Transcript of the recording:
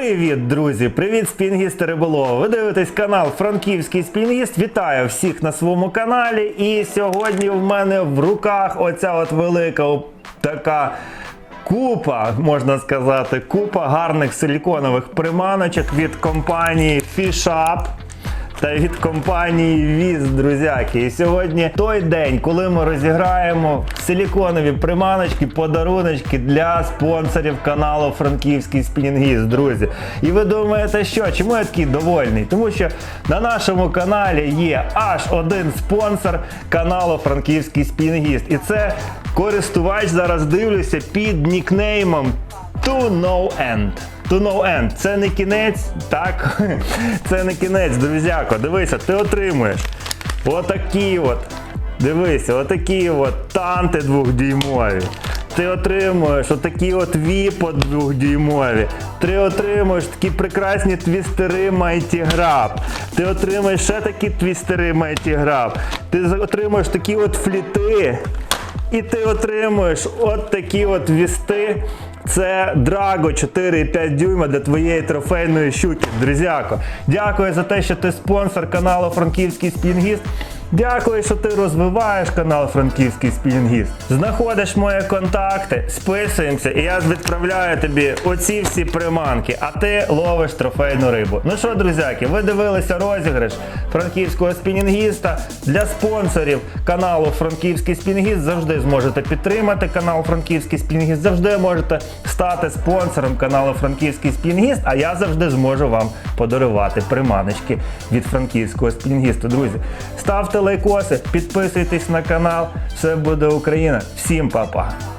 Привіт, друзі! Привіт, спінгісти риболова! Ви дивитесь канал Франківський спінгіст. Вітаю всіх на своєму каналі. І сьогодні в мене в руках оця от велика така. Купа, можна сказати, купа гарних силіконових приманочок від компанії FishUp та від компанії Віз, друзяки. І сьогодні той день, коли ми розіграємо силіконові приманочки, подаруночки для спонсорів каналу Франківський Спінінгіст, друзі. І ви думаєте, що? Чому я такий довольний? Тому що на нашому каналі є аж один спонсор каналу Франківський Спінінгіст. І це користувач зараз дивлюся під нікнеймом To No End. To no end. Це не кінець, так? Це не кінець, друзяко. Дивися, ти отримуєш отакі от. Дивися, отакі от танти двохдюймові. Ти отримуєш отакі от віпо двохдюймові. Ти отримуєш такі прекрасні твістери Mighty Grab. Ти отримуєш ще такі твістери Mighty Grab. Ти отримуєш такі от фліти. І ти отримуєш от такі от вісти. Це Драго 4,5 дюйма для твоєї трофейної щуки, друзяко. Дякую за те, що ти спонсор каналу Франківський Спінгіст. Дякую, що ти розвиваєш канал Франківський Спінгіст. Знаходиш мої контакти, списуємося, і я відправляю тобі оці всі приманки, а ти ловиш трофейну рибу. Ну що, друзяки, ви дивилися розіграш франківського спінінгіста. Для спонсорів каналу Франківський Спінгіст завжди зможете підтримати канал Франківський Спінгіст, завжди можете стати спонсором каналу Франківський Спінгіст, а я завжди зможу вам подарувати приманочки від франківського спінгісту. Друзі, ставте лайкоси, підписуйтесь на канал. Все буде Україна. Всім па-па!